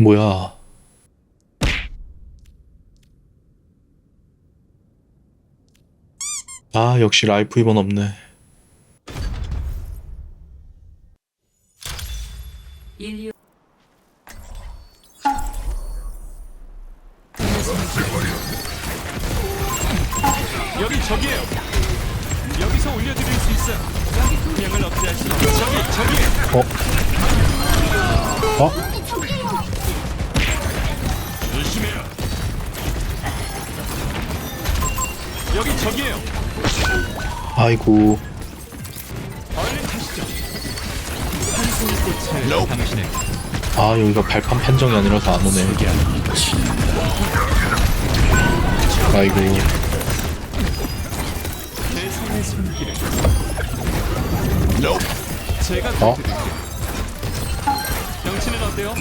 뭐야? 아, 역시 라이프 입원 없네. 인류 여기 저기에요. 여기서 올려드릴 수 있어요. 분명을 어필할 수 없어. 저기 저기 어? 어? 여기 저기에요. 아이고. 얼른 가시죠. 한승 꽃을 당신의 아, 여기가 발판 판정이 아니라서 안 오네. 아이고. 대상의 손길을 제가 어? 드릴게요. 어때요?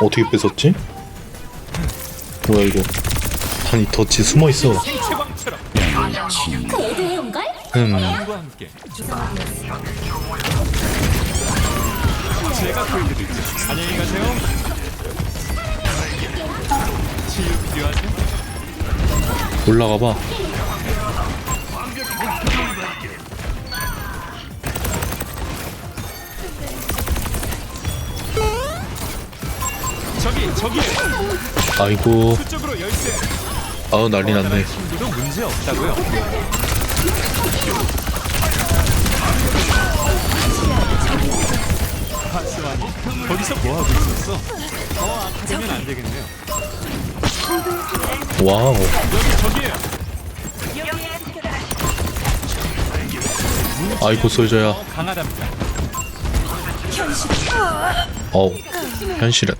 어떻게 뺏었지? 뭐야, 이거. 아니, 덫이 숨어 있어. 생체광처럼 애도의 온걸? 음, 과 함께 제가 구해드릴게요. 안녕히 가세요. 치유 필요하세요? 올라가 봐. 아이고. 아우, 난리 났네. 친구도 문제 없다고요. 파스완이 거기서 뭐 하고 있었어? 더 아프면 안 되겠네요. 와우. 여기 저기에요. 아이고, 솔저야. 더 강하답니다. 어우. 현실은.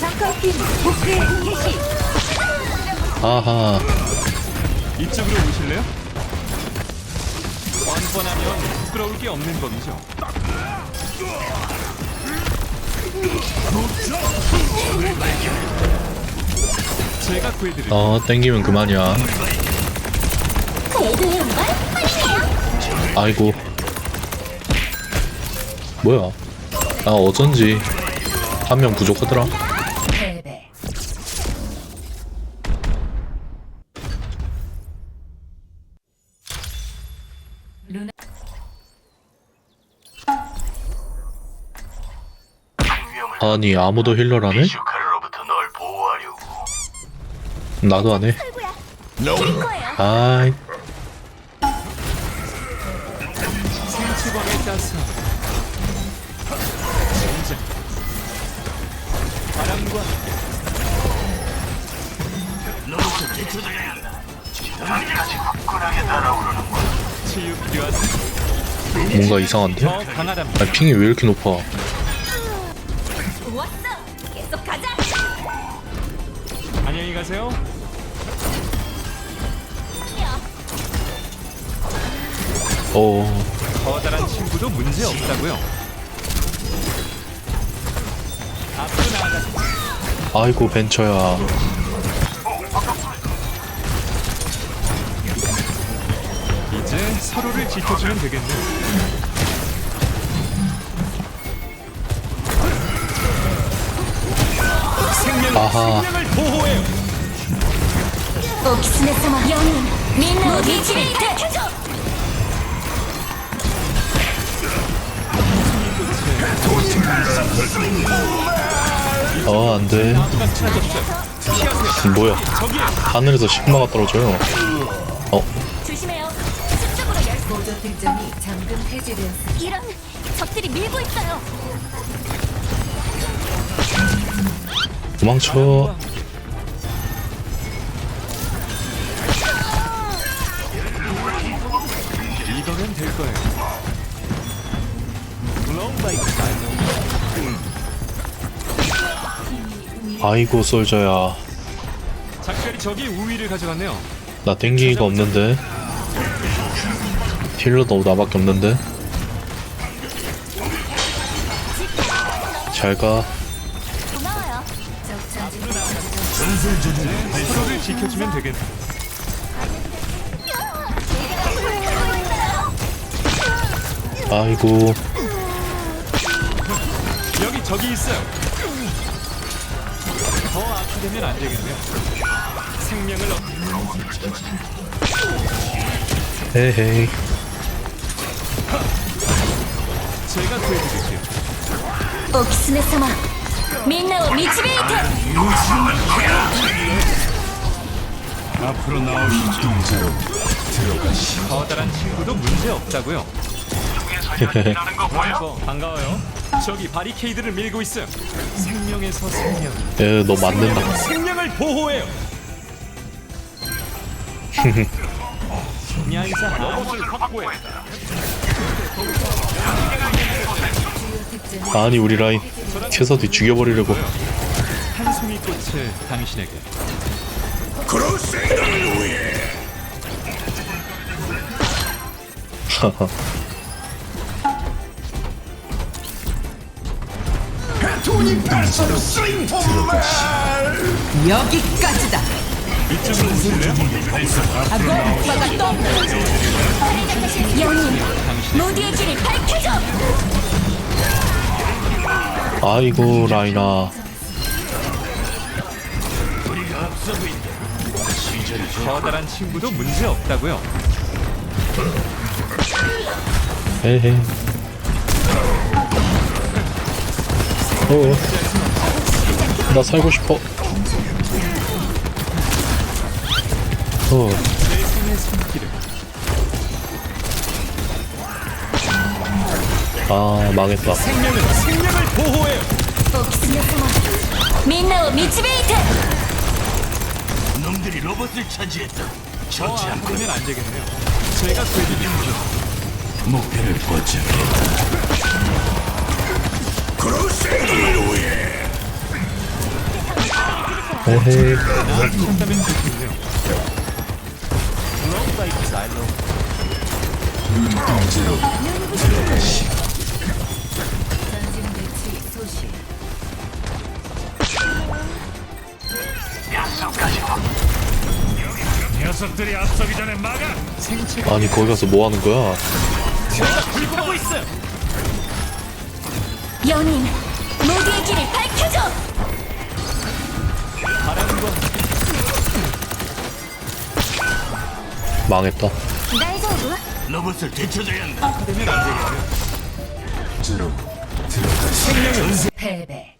잠깐팀 복귀 개시 아하. 이쪽으로 오실래요? 뻔뻔하면 부끄러울 게 없는 법이죠. 제가 구해드릴게요. 어, 땡기면 그만이야. 아이고. 뭐야? 아, 어쩐지. 한 명 부족하더라. 아니, 아무도 보호하려고. 나도 안 해. 아이, 생치광에 따서 진짜 바람과 당신까지 굳건하게 달아오르는군. 치유 필요하세요? 뭔가 이상한데? 더 강하답니다. 아, 핑이 왜 이렇게 높아? 왔어 계속 가자 안녕히 가세요. 어, 커다란 친구도 문제 없다고요. 아가세요. 아이고, 벤처야. 이제 서로를 지켜주면 되겠네요. 생명, 아하. 생명을 보호해요. お狐様4人みんなを導いて 어, 안 돼. 뭐야. 하늘에서 식마가 떨어져요. 어, 조심해요 수적으로 열 보조 특전이 잠금 해제되었습니다. 이런 적들이 밀고 있어요 도망쳐. 이거면 될 거예요. 아이고 솔저야 적이 우위를 가져갔네요. 나 땡기기가 없는데 힐러도 나밖에 없는데 잘가 서로를 지켜주면 되겠네. 아이고 여기 적이 있어요. 더 악화되면 안 되겠네요. 생명을 얻... 헤헤이 제가 구해드릴게요. お狐様みんなを導いて 앞으로 나오시지. 커다란 친구도 문제 없다고요. 보여? 어, 반가워요. 저기 바리케이드를 밀고 있어요. 생명에서 생명. 얘너 맞는다 생명을 보호해요. 냐이사 로봇을 확보해. 아니 우리 라인 캐서디 죽여버리려고 한 송이 꽃을 당신에게. 하하 여기까지다. 이쪽으로 오실래요? 영님 모두의 길을 밝혀줘 아이고 라인아 커다란 친구도 문제 없다고요. 헤헤 어. 나 살고 싶어 어 세상의 손길을 아 망했다 생명은 생명을 보호해요. お狐様みんなを導いて 놈들이 로봇을 차지했다. 더 처치 않고 악화되면 안 되겠네요. 제가 구해드릴게요. 목표를 포착했다. 막아. 아니 거기 가서 뭐 하는 거야. 영님 모두의 길을 밝혀줘 망했다. 로봇을 되찾아야 한다. 패배.